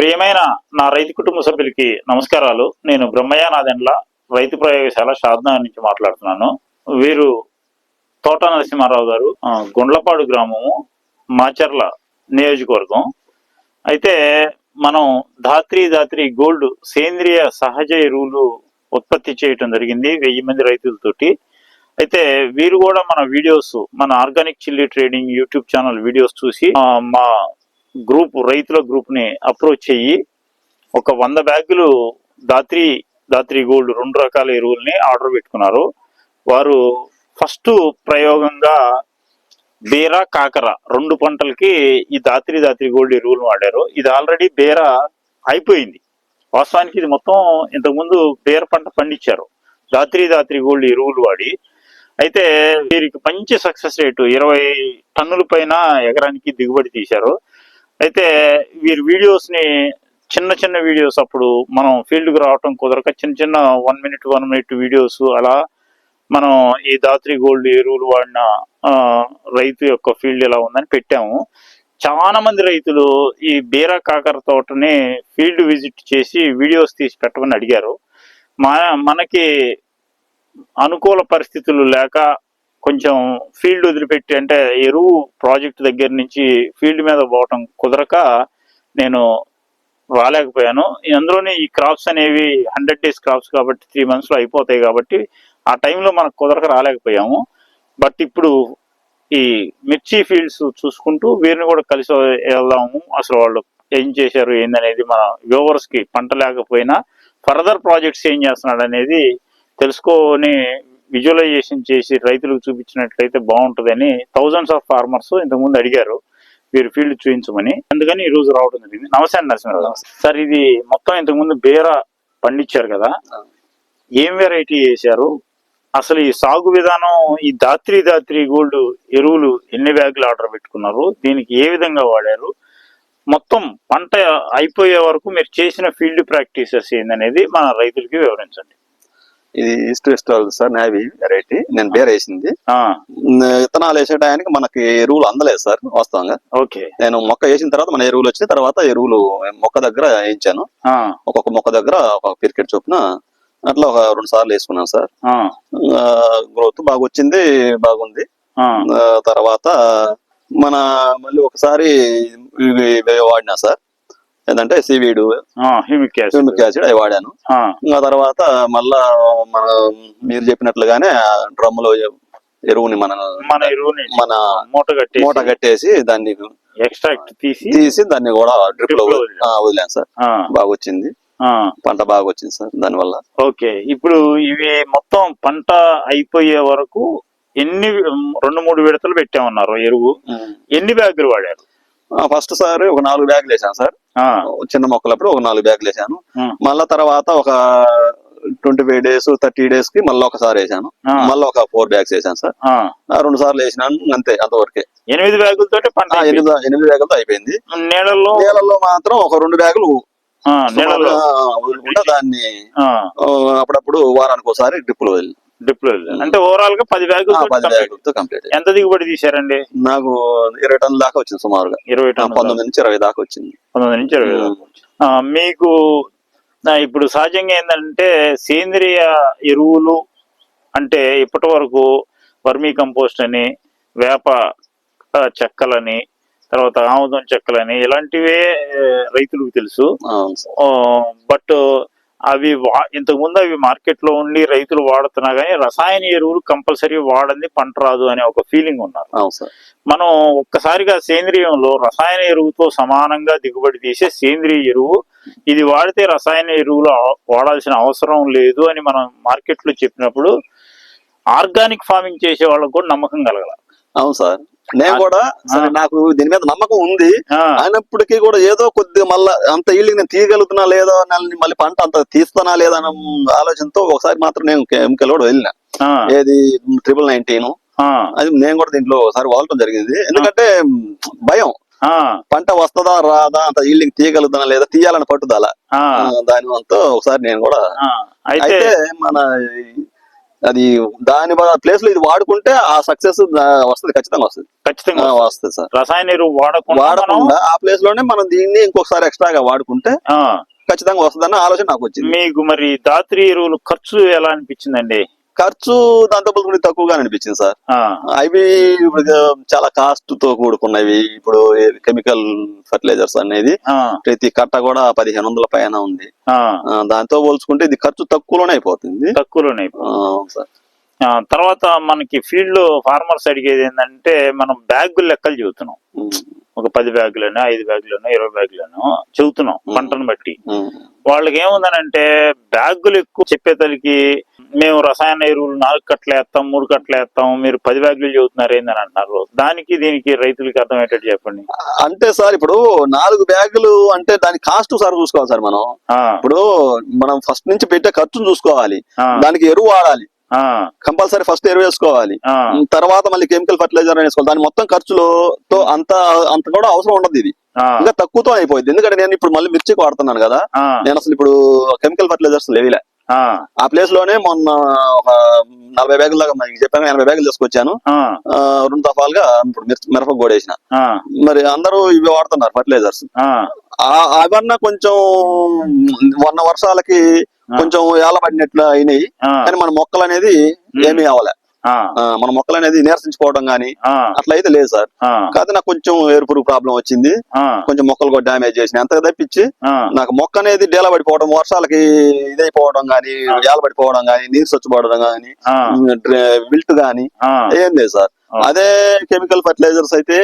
ప్రియమైన నా రైతు కుటుంబ సభ్యులకి నమస్కారాలు. నేను బ్రహ్మయ్య నాదెండ్ల రైతు ప్రయోగశాల షాద్నా నుంచి మాట్లాడుతున్నాను. వీరు తోట నరసింహారావు గారు గుండ్లపాడు గ్రామము మాచర్ల నియోజకవర్గం. అయితే మనం ధాత్రి ధాత్రి గోల్డ్ సేంద్రియ సహజ ఎరువులు ఉత్పత్తి చేయటం జరిగింది వెయ్యి మంది రైతులతోటి. అయితే వీరు కూడా మన వీడియోస్ మన organic chilli trading YouTube channel videos చూసి మా గ్రూప్ రైతుల గ్రూప్ని అప్రోచ్ చెయ్యి ఒక వంద బ్యాగులు దాత్రి దాత్రి గోల్డ్ రెండు రకాల ఎరువుల్ని ఆర్డర్ పెట్టుకున్నారు. వారు ఫస్ట్ ప్రయోగంగా బీర కాకర రెండు పంటలకి ఈ దాత్రి దాత్రి గోల్డ్ ఎరువులు వాడారు. ఇది ఆల్రెడీ బీర అయిపోయింది. వాస్తవానికి ఇది మొత్తం ఇంతకుముందు బీర పంట పండించారు. దాత్రి దాత్రి గోల్డ్ ఎరువులు వాడి అయితే వీరికి మంచి సక్సెస్ రేటు ఇరవై టన్నుల పైన ఎకరానికి దిగుబడి తీశారు. అయితే వీరి వీడియోస్ని చిన్న చిన్న వీడియోస్ అప్పుడు మనం ఫీల్డ్కి రావటం కుదరక చిన్న చిన్న one minute one minute videos అలా మనం ఈ దాత్రి గోల్డ్ ఎరువులు వాడిన రైతు యొక్క ఫీల్డ్ ఎలా ఉందని పెట్టాము. చాలా మంది రైతులు ఈ బీరా కాకర తోటని ఫీల్డ్ విజిట్ చేసి వీడియోస్ తీసి పెట్టమని అడిగారు. మా మనకి అనుకూల పరిస్థితులు లేక కొంచెం ఫీల్డ్ వదిలిపెట్టి అంటే ఎరువు ప్రాజెక్ట్ దగ్గర నుంచి ఫీల్డ్ మీద పోవటం కుదరక నేను రాలేకపోయాను. అందులోనే ఈ క్రాప్స్ అనేవి హండ్రెడ్ డేస్ క్రాప్స్ కాబట్టి త్రీ మంత్స్లో అయిపోతాయి కాబట్టి ఆ టైంలో మనకు కుదరక రాలేకపోయాము. బట్ ఇప్పుడు ఈ మిర్చి ఫీల్డ్స్ చూసుకుంటూ వీరిని కూడా కలిసి వెళ్దాము. అసలు వాళ్ళు ఏం చేశారు ఏందనేది మన వ్యూవర్స్కి పంట లేకపోయినా ఫర్దర్ ప్రాజెక్ట్స్ ఏం చేస్తున్నాడు అనేది తెలుసుకొని విజువలైజేషన్ చేసి రైతులకు చూపించినట్లయితే బాగుంటుందని థౌజండ్స్ ఆఫ్ ఫార్మర్స్ ఇంతకుముందు అడిగారు. వీరు ఫీల్డ్ చూపించమని. అందుకని ఈ రోజు రావడం జరిగింది. నమస్తే నరసింహరావు సార్ ఇది మొత్తం ఇంతకుముందు బీర పండించారు కదా. ఏం వెరైటీ వేశారు? అసలు ఈ సాగు విధానం ఈ దాత్రి దాత్రి గోల్డ్ ఎరువులు ఎన్ని బ్యాగులు ఆర్డర్ పెట్టుకున్నారు? దీనికి ఏ విధంగా వాడారు? మొత్తం పంట అయిపోయే వరకు మీరు చేసిన ఫీల్డ్ ప్రాక్టీసెస్ ఏందనేది మన రైతులకి వివరించండి. ఇది east west sir navy variety. నేను బేర్ వేసింది విత్తనాలు వేసే టయానికి మనకి ఎరువులు అందలేదు సార్ వాస్తవంగా. ఓకే. నేను మొక్క వేసిన తర్వాత మన ఎరువులు వచ్చిన తర్వాత ఎరువులు మొక్క దగ్గర వేయించాను. ఒక్కొక్క మొక్క దగ్గర ఒక క్రికెట్ చొప్పున అట్లా ఒక రెండు సార్లు వేసుకున్నాను సార్. గ్రోత్ బాగా వచ్చింది బాగుంది తర్వాత మన మళ్ళీ ఒకసారి వాడినా సార్. ఏంటంటే seaweed humic acid. Humic acid అవి వాడాను. ఆ, తర్వాత మళ్ళా మన మీరు చెప్పినట్లుగానే డ్రమ్లో ఎరువుని మన మన ఎరువుని మన మూట కట్టి మూట కట్టేసి దాన్ని ఎక్స్ట్రాక్ట్ తీసి తీసి దాన్ని కూడా డ్రిప్లో వదిలాను సార్. బాగా వచ్చింది ఆ, పంట బాగా వచ్చింది సార్ దానివల్ల. ఓకే. ఇప్పుడు ఇవి మొత్తం పంట అయిపోయే వరకు ఎన్ని రెండు మూడు విడతలు పెట్టామన్నారు ఎరువు. ఎన్ని బ్యాగులు వాడారు? ఫస్ట్ సారి ఒక నాలుగు బ్యాగులు వేసాను సార్. చిన్న మొక్కలప్పుడు ఒక నాలుగు బ్యాగులు వేసాను. మళ్ళా తర్వాత ఒక ట్వంటీ ఫైవ్ డేస్ థర్టీ డేస్కి మళ్ళీ ఒకసారి వేసాను. మళ్ళీ ఒక ఫోర్ బ్యాగ్స్ వేసాను సార్. రెండు సార్లు వేసినాను అంతే అంతవరకే. ఎనిమిది బ్యాగులతో. ఎనిమిది ఎనిమిది బ్యాగులతో అయిపోయింది. నీళ్ళల్లో నీళ్ళల్లో మాత్రం ఒక రెండు బ్యాగులు నీళ్ళలో దాన్ని అప్పుడప్పుడు వారానికి ఒకసారి డ్రిప్పులు వదిలి డ్రిప్లో అంటే ఓవరాల్గా పది బ్యాగులతో కంప్లీట్ అయ్యింది. ఎంత దిగుబడి తీశారండి? నాకు ఇరవై టన్నుల దాకా వచ్చింది సుమారుగా. ఇరవై టన్నులు పంతొమ్మిది నుంచి ఇరవై దాకా వచ్చింది. పంతొమ్మిది నుంచి ఇరవై. ఆ, మీకు ఇప్పుడు సహజంగా ఏంటంటే సేంద్రియ ఎరువులు అంటే ఇప్పటి వరకు వర్మీ కంపోస్ట్ అని వేప చెక్కలని తర్వాత ఆముదం చెక్కలని ఇలాంటివే రైతులకు తెలుసు. బట్ అవి వా ఇంతకు ముందు అవి మార్కెట్లో ఉండి రైతులు వాడుతున్నా కానీ రసాయన ఎరువులు కంపల్సరీ వాడంది పంట రాదు అనే ఒక ఫీలింగ్ ఉన్నారు. మనం ఒక్కసారిగా సేంద్రియంలో రసాయన ఎరువుతో సమానంగా దిగుబడి తీసే సేంద్రియ ఎరువు ఇది వాడితే రసాయన ఎరువులు వాడాల్సిన అవసరం లేదు అని మనం మార్కెట్లో చెప్పినప్పుడు ఆర్గానిక్ ఫార్మింగ్ చేసే వాళ్ళకు కూడా నమ్మకం కలగల. అవును సార్. నేను కూడా సరే నాకు దీని మీద నమ్మకం ఉంది. అయినప్పటికీ కూడా ఏదో కొద్దిగా మళ్ళా అంత ఈల్డింగ్ నేను తీయగలుగుతున్నా లేదో మళ్ళీ పంట అంత తీస్తానా లేదా అన్న ఆలోచనతో ఒకసారి మాత్రం నేను కెమికల్ కూడా వెళ్ళిన. ఏది? ట్రిపుల్ నైన్టీన్ అది నేను కూడా దీంట్లో ఒకసారి వాడటం జరిగింది. ఎందుకంటే భయం. పంట వస్తుందా రాదా అంత ఈల్డింగ్ తీయగలుగుతానా లేదా తీయాలని పట్టుదల. దాని వంతో ఒకసారి నేను కూడా అయితే మన అది దాని ప్లేస్లో ఇది వాడుకుంటే ఆ సక్సెస్ వస్తుంది ఖచ్చితంగా వస్తుంది. ఖచ్చితంగా వస్తుంది. సార్. రసాయన వాడకుండా ఆ ప్లేస్లోనే మనం దీన్ని ఇంకొకసారి ఎక్స్ట్రాగా వాడుకుంటే ఖచ్చితంగా వస్తుందన్న ఆలోచన నాకు వచ్చింది. మీకు మరి దాత్రి ఎరువులు ఖర్చు ఎలా అనిపించిందండి? ఖర్చు దాంతో పోల్చుకుంటే తక్కువగా అనిపించింది సార్. అవి ఇప్పుడు చాలా కాస్ట్తో కూడుకున్నవి ఇప్పుడు కెమికల్ ఫర్టిలైజర్స్ అనేది ప్రతి కట్ట కూడా పదిహేను వందల పైన ఉంది. దాంతో పోల్చుకుంటే ఇది ఖర్చు తక్కువలోనే అయిపోతుంది. తక్కువలోనే అవును సార్. ఆ, తర్వాత మనకి ఫీల్డ్లో ఫార్మర్స్ అడిగేది ఏంటంటే మనం బ్యాగులు లెక్కలు చెబుతున్నాం. ఒక పది బ్యాగులను ఐదు బ్యాగులను ఇరవై బ్యాగులను చెబుతున్నాం పంటను బట్టి. వాళ్ళకి ఏముందనంటే బ్యాగులు ఎక్కువ చెప్పేతలకి మేము రసాయన ఎరువులు నాలుగు కట్టలు వేస్తాం మూడు కట్టలు వేస్తాం మీరు పది బ్యాగులు చెబుతున్నారు ఏందని అంటున్నారు. దానికి దీనికి రైతులకి అర్థమయ్యేటట్టు చెప్పండి. అంటే సార్ ఇప్పుడు నాలుగు బ్యాగులు అంటే దాని కాస్ట్ సార్ చూసుకోవాలి సార్ మనం. ఇప్పుడు మనం ఫస్ట్ నుంచి పెట్టే ఖర్చును చూసుకోవాలి. దానికి ఎరువు వాడాలి. కంపల్సరీ ఫస్ట్ ఎరువు వేసుకోవాలి. తర్వాత మళ్ళీ కెమికల్ ఫర్టిలైజర్ వేసుకోవాలి. దాని మొత్తం ఖర్చులో తో అంత అంత కూడా అవసరం ఉండదు ఇది. ఇంకా తక్కువతో అయిపోయింది. ఎందుకంటే నేను ఇప్పుడు మళ్ళీ మిర్చికి వాడుతున్నాను కదా. నేను అసలు ఇప్పుడు కెమికల్ ఫర్టిలైజర్స్ లేవిలే. ఆ, ప్లేస్లోనే మొన్న ఒక నలభై బ్యాగుల దాకా చెప్పాను ఎనభై బ్యాగులు తీసుకొచ్చాను. రెండు దఫాలుగా ఇప్పుడు మిరప గోడేసిన మరి అందరూ ఇవి వాడుతున్నారు ఫర్టిలైజర్స్ ఆ, అవన్నా కొంచెం వన్న వర్షాలకి కొంచెం ఏలబడినట్లు అయినాయి. కానీ మన మొక్కలు అనేది ఏమీ అవ్వలే. మన మొక్కలు అనేది నీరసించుకోవడం గానీ అట్లా అయితే లేదు సార్. కాకపోతే నాకు కొంచెం ఏరుపురుగు ప్రాబ్లం వచ్చింది. కొంచెం మొక్కలు కూడా డ్యామేజ్ చేసిన అంతగా తప్పించి నాకు మొక్క అనేది డేల పడిపోవడం వర్షాలకి ఇదైపోవడం గానీ ఏలబడిపోవడం గానీ నీరు గానీ ఆ, విల్ట్ గానీ ఏం లేదు సార్. అదే కెమికల్ ఫర్టిలైజర్స్ అయితే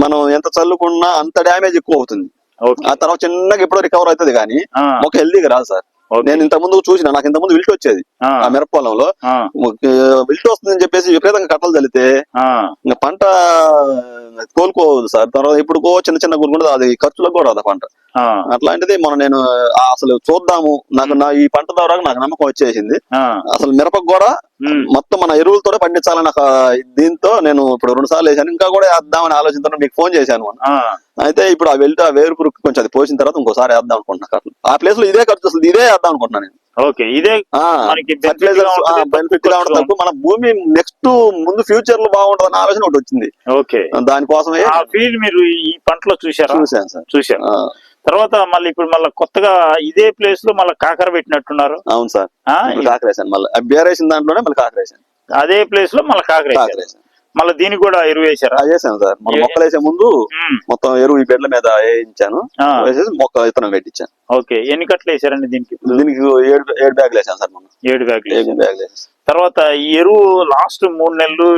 మనం ఎంత చల్లుకున్నా అంత డ్యామేజ్ ఎక్కువ అవుతుంది. ఆ తర్వాత చిన్నగా ఎప్పుడో రికవర్ అవుతుంది కానీ మొక్క హెల్దీగా రాదు సార్. నేను ఇంత ముందు చూసిన నాకు ఇంత ముందు విల్ట్ వచ్చేది. ఆ, మిరప పొలంలో విల్ట్ వస్తుందని చెప్పేసి విపరీతంగా కట్టలు చల్లితే పంట కోలుకోదు సార్. తర్వాత ఇప్పుడు చిన్న చిన్న గురుగుండదు అది ఖర్చులకు కూడా ఆ పంట. అట్లాంటిది మనం నేను అసలు చూద్దాము. నాకు నా ఈ పంట ద్వారా నాకు నమ్మకం వచ్చేసింది. అసలు మిరపకు కూడా మొత్తం మన ఎరువులతోనే పండించాలని ఒక దీంతో నేను ఇప్పుడు రెండు సార్లు వేసాను ఇంకా కూడా వేద్దామని ఆలోచనతో మీకు ఫోన్ చేశాను అయితే ఇప్పుడు ఆ వెళ్తే ఆ వేరు పురుగు కొంచెం అది పోసిన తర్వాత ఇంకోసారి వేద్దాం అనుకుంటున్నా. అట్లా. ఆ ప్లేస్లో ఇదే ఖర్చు వస్తుంది. ఇదే వేద్దాం అనుకుంటున్నాను నేను. ఓకే. ఇదే బెనిఫిట్గా తక్కువ ఉంటుంది మన భూమి నెక్స్ట్ ముందు ఫ్యూచర్లో బాగుంటుంది అన్న ఆలోచన ఒకటి వచ్చింది. ఓకే. దానికోసమే ఫీల్డ్ మీరు ఈ పంటలో చూసారా చూశాను సార్. ఆ, తర్వాత మళ్ళీ ఇప్పుడు మళ్ళీ కొత్తగా ఇదే ప్లేస్లో మళ్ళీ కాకర పెట్టినట్టున్నారు. అవును సార్. కాకరేసాను మళ్ళీ అభ్యారేసిన దాంట్లోనే మళ్ళీ కాకరేసాను అదే ప్లేస్లో మళ్ళీ. కాకరేసాను మళ్ళీ దీనికి కూడా ఎరువు అది చేశాను సార్. మన మొక్కలు వేసే ముందు మొత్తం ఎరువు ఈ బెడ్ల మీద వేయించాను. వేసేసి మొక్క విత్తనం పెట్టించాను ఓకే. ఎన్ని కట్టలు వేశారండి దీనికి దీనికి ఏడు ఏడు బ్యాగులు వేసాను సార్ మనం ఏడు బ్యాగులు ఏడు బ్యాగులు వేసాను తర్వాత ఈ ఎరువు లాస్ట్ మూడు నెలలు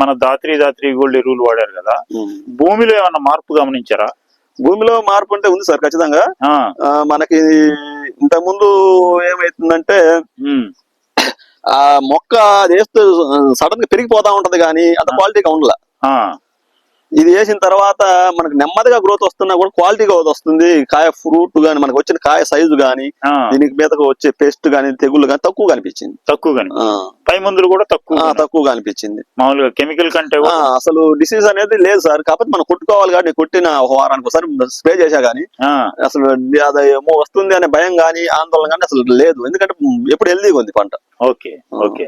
మన దాత్రి దాత్రి గోల్డ్ ఎరువులు వాడారు కదా. భూమిలో ఏమన్నా మార్పు గమనించారా? భూమిలో మార్పు అంటే ఉంది సార్ ఖచ్చితంగా. మనకి ఇంత ముందు ఏమైతుందంటే ఆ మొక్క వేస్తే సడన్గా పెరిగిపోతా ఉంటది కానీ అంత క్వాలిటీగా ఉండల. ఇది వేసిన తర్వాత మనకు నెమ్మదిగా గ్రోత్ వస్తున్నా కూడా క్వాలిటీగా వస్తుంది. కాయ ఫ్రూట్ గాని మనకు వచ్చిన కాయ సైజు గాని దీనికి మీదకు వచ్చే పేస్ట్ గాని తెగుళ్ళు గాని తక్కువ కనిపించింది. తక్కువగానే ఆ, పై మందులు కూడా తక్కువ ఆ, తక్కువ కనిపించింది. మామూలుగా కెమికల్ కంటే అసలు డిసీజ్ అనేది లేదు సార్. కాకపోతే మనం కొట్టుకోవాలి కానీ కొట్టిన ఒక వారానికి ఒకసారి స్ప్రే చేశా గానీ అసలు అది ఏమో వస్తుంది అనే భయం గానీ ఆందోళన గానీ అసలు లేదు. ఎందుకంటే ఎప్పుడు హెల్దీగా ఉంది పంట. Okay okay.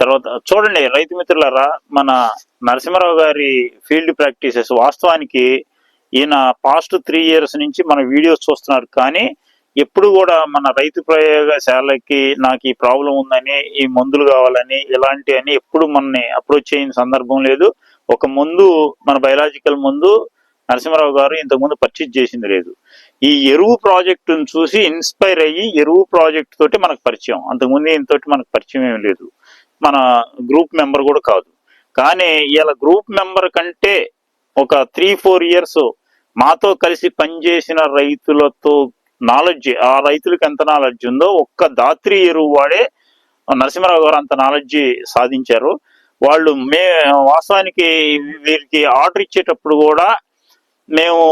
తర్వాత చూడండి రైతు మిత్రులారా మన నరసింహారావు గారి ఫీల్డ్ ప్రాక్టీసెస్ వాస్తవానికి ఈయన పాస్ట్ త్రీ ఇయర్స్ నుంచి మన వీడియోస్ చూస్తున్నారు. కానీ ఎప్పుడు కూడా మన రైతు ప్రయోగశాలకి నాకు ఈ ప్రాబ్లం ఉందని ఈ మందులు కావాలని ఇలాంటి అని ఎప్పుడు మనని అప్రోచ్ చేయని సందర్భం లేదు. ఒక ముందు మన బయలాజికల్ ముందు నరసింహారావు గారు ఇంతకుముందు పర్చేజ్ చేసింది లేదు. ఈ ఎరువు ప్రాజెక్టును చూసి ఇన్స్పైర్ అయ్యి ఎరువు ప్రాజెక్ట్ తోటి మనకు పరిచయం. అంతకుముందు ఇంతటి మనకు పరిచయం ఏమి లేదు. మన గ్రూప్ మెంబర్ కూడా కాదు. కానీ ఇలా గ్రూప్ మెంబర్ కంటే ఒక త్రీ ఫోర్ ఇయర్స్ మాతో కలిసి పనిచేసిన రైతులతో నాలెడ్జ్ ఆ రైతులకు ఎంత నాలెడ్జ్ ఉందో ఒక్క దాత్రి ఎరువు వాడే నరసింహారావు గారు అంత నాలెడ్జ్ సాధించారు. వాళ్ళు మే వాస్తవానికి వీరికి ఆర్డర్ ఇచ్చేటప్పుడు కూడా మేము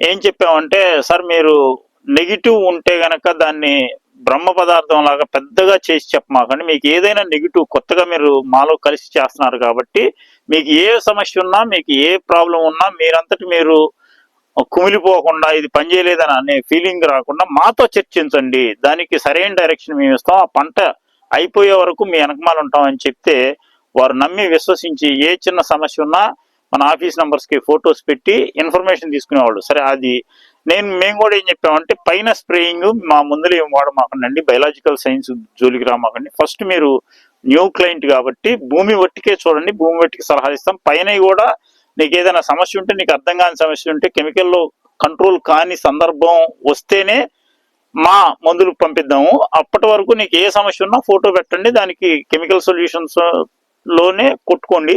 ఏం చెప్పామంటే సార్ మీరు నెగిటివ్ ఉంటే గనక దాన్ని బ్రహ్మ పదార్థం లాగా పెద్దగా చేసి చెప్పమాకండి. మీకు ఏదైనా నెగిటివ్ కొత్తగా మీరు మాలో కలిసి చేస్తున్నారు కాబట్టి మీకు ఏ సమస్య ఉన్నా మీకు ఏ ప్రాబ్లం ఉన్నా మీరంతటి మీరు కుమిలిపోకుండా ఇది పనిచేయలేదని అనే ఫీలింగ్ రాకుండా మాతో చర్చించండి. దానికి సరైన డైరెక్షన్ మేము ఇస్తాం. ఆ పంట అయిపోయే వరకు మీ వెనకమాలు ఉంటామని చెప్తే వారు నమ్మి విశ్వసించి ఏ చిన్న సమస్య ఉన్నా మన ఆఫీస్ నెంబర్స్కి ఫొటోస్ పెట్టి ఇన్ఫర్మేషన్ తీసుకునేవాళ్ళు. సరే అది నేను మేము కూడా ఏం చెప్పామంటే పైన స్ప్రేయింగ్ మా ముందులో ఏం వాడమాకండి బయలాజికల్ సైన్స్ జోలికి రామాకండి. ఫస్ట్ మీరు న్యూ క్లయింట్ కాబట్టి భూమి వట్టికే చూడండి భూమి వట్టికి సలహా ఇస్తాం. పైన కూడా నీకు ఏదైనా సమస్య ఉంటే నీకు అర్థం కాని సమస్య ఉంటే కెమికల్లో కంట్రోల్ కాని సందర్భం వస్తేనే మా మందులు పంపిద్దాము. అప్పటి వరకు నీకు ఏ సమస్య ఉన్నా ఫోటో పెట్టండి దానికి కెమికల్ సొల్యూషన్స్లోనే కొట్టుకోండి.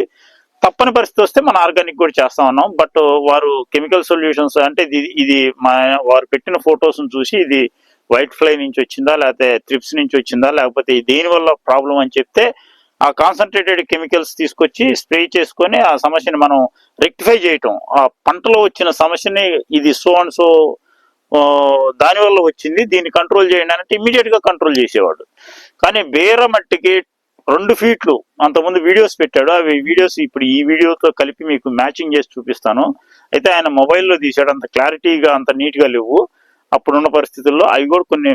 తప్పని పరిస్థితి వస్తే మనం ఆర్గానిక్ కూడా చేస్తా ఉన్నాం. బట్ వారు కెమికల్ సొల్యూషన్స్ అంటే ఇది ఇది మా వారు పెట్టిన ఫొటోస్ను చూసి ఇది వైట్ ఫ్లై నుంచి వచ్చిందా లేకపోతే త్రిప్స్ నుంచి వచ్చిందా లేకపోతే దేనివల్ల ప్రాబ్లం అని చెప్తే ఆ కాన్సన్ట్రేటెడ్ కెమికల్స్ తీసుకొచ్చి స్ప్రే చేసుకొని ఆ సమస్యని మనం రెక్టిఫై చేయటం. ఆ పంటలో వచ్చిన సమస్యని ఇది సో అండ్ సో దానివల్ల వచ్చింది. దీన్ని కంట్రోల్ చేయండి అంటే ఇమ్మీడియట్గా కంట్రోల్ చేసేవాడు. కానీ బేర మట్టికి రెండు ఫీట్లు అంతకుముందు వీడియోస్ పెట్టాడు. అవి వీడియోస్ ఇప్పుడు ఈ వీడియోతో కలిపి మీకు మ్యాచింగ్ చేసి చూపిస్తాను. అయితే ఆయన మొబైల్లో తీసాడు అంత క్లారిటీగా అంత నీట్గా లేవు. అప్పుడున్న పరిస్థితుల్లో అవి కూడా కొన్ని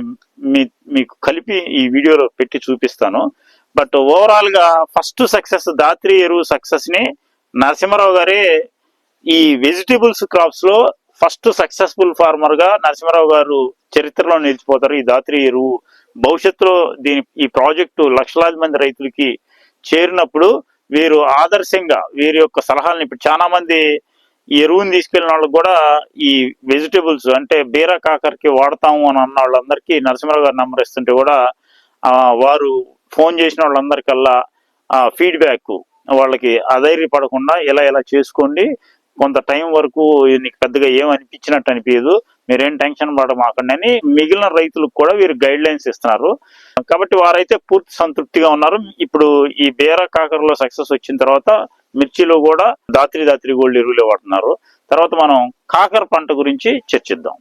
మీ మీకు కలిపి ఈ వీడియోలో పెట్టి చూపిస్తాను. బట్ ఓవరాల్గా ఫస్ట్ సక్సెస్ దాత్రి ఎరువు సక్సెస్ని నరసింహారావు గారే ఈ వెజిటేబుల్స్ క్రాప్స్లో ఫస్ట్ సక్సెస్ఫుల్ ఫార్మర్గా నరసింహారావు గారు చరిత్రలో నిలిచిపోతారు ఈ దాత్రి ఎరువు భవిష్యత్తులో దీని ఈ ప్రాజెక్టు లక్షలాది మంది రైతులకి చేరినప్పుడు వీరు ఆదర్శంగా వీరి యొక్క సలహాలను ఇప్పుడు చాలా మంది ఎరువుని తీసుకెళ్ళిన వాళ్ళకి కూడా ఈ వెజిటేబుల్స్ అంటే బీర కాకరకి వాడతాము అని అన్న వాళ్ళందరికీ నరసింహరావు గారు నంబర్ ఇస్తుంటే కూడా వారు ఫోన్ చేసిన వాళ్ళందరికల్లా ఫీడ్బ్యాక్ వాళ్ళకి అధైర్యపడకుండా ఇలా ఇలా చేసుకోండి. కొంత టైం వరకు నీకు పెద్దగా ఏం అనిపించినట్టు అనిపించదు. మీరేం టెన్షన్ పడమాకండి అని మిగిలిన రైతులకు కూడా వీరు గైడ్ లైన్స్ ఇస్తున్నారు. కాబట్టి వారైతే పూర్తి సంతృప్తిగా ఉన్నారు. ఇప్పుడు ఈ బేర కాకరలో సక్సెస్ వచ్చిన తర్వాత మిర్చిలో కూడా దాత్రి దాత్రి గోల్డ్ ఎరువులు వాడుతున్నారు. తర్వాత మనం కాకర పంట గురించి చర్చిద్దాం.